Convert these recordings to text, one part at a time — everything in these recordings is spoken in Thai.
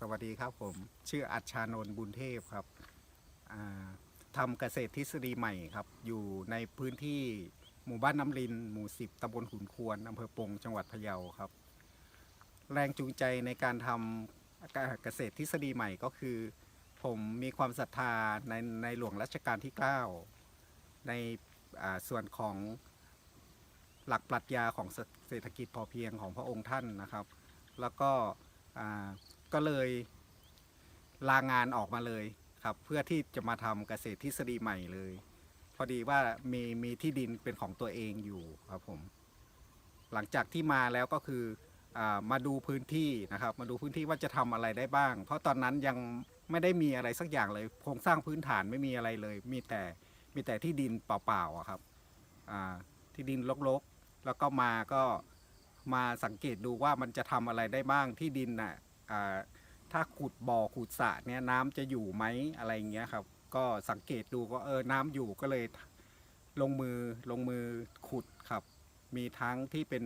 สวัสดีครับผม ชื่ออัชชานนท์บุญเทพครับทำเกษตรทฤษฎีใหม่ครับ อยู่ในพื้นที่หมู่บ้านน้ำลิน หมู่สิบตำบลขุนควรอำเภอปงจังหวัดพะเยาครับ แรงจูงใจในการทำเกษตรทฤษฎีใหม่ก็คือ ผมมีความศรัทธาในในหลวงรัชกาลที่ 9 ในส่วนของหลักปรัชญาของเศรษฐกิจพอเพียงของพระองค์ท่านนะครับ แล้วก็ ก็เลยลางานออกมาเลยครับ เพื่อที่จะมาทำเกษตรทฤษฎีใหม่เลย พอดีว่ามีมีที่ดินเป็นของตัวเองอยู่ครับผม หลังจากที่มาแล้วก็คืออามาดูพื้นที่นะครับ มาดูพื้นที่ว่าจะทำอะไรได้บ้าง เพราะตอนนั้นยังไม่ได้มีอะไรสักอย่างเลยโครงสร้างพื้นฐานไม่มีอะไรเลย มีแต่มีแต่ที่ดินเปล่าๆอะครับอ่าที่ดินรกๆ แล้วก็มาก็มาสังเกตดูว่ามันจะทำอะไรได้บ้างที่ดินน่ะ ถ้าขุดบ่อขุดสระเนี่ยน้ำจะอยู่ไหมอะไรอย่างเงี้ยครับ ก็สังเกตดูก็เออน้ำอยู่ก็เลยลงมือลงมือขุดครับ มีทั้งที่เป็น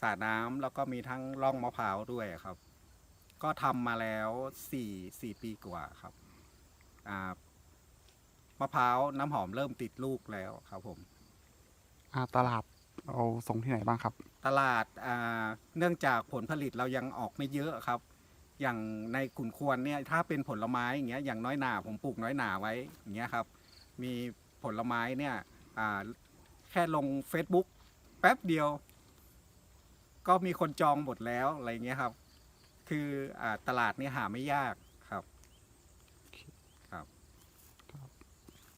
สระน้ำแล้วก็มีทั้งร่องมะพร้าวด้วยครับ ก็ทำมาแล้วสี่สี่ปีกว่าครับอ่ามะพร้าวน้ำหอมเริ่มติดลูกแล้วครับผมอ่าตลาด เราส่งที่ไหนบ้างครับ ตลาดาเนื่องจากผลผลิตเรายังออกไม่เยอะครับ อย่างในขุนควรเนี่ยถ้าเป็นผลไม้อย่างเงี้ยอย่างน้อยหนาผมปลูกน้อยหนาไว้อย่างเงี้ยครับ มีผลไม้เนี่ยแค่ลง Facebook แป๊บเดียว ก็มีคนจองหมดแล้วอะไรเงี้ยครับ คืออตลาดนี่หาไม่ยาก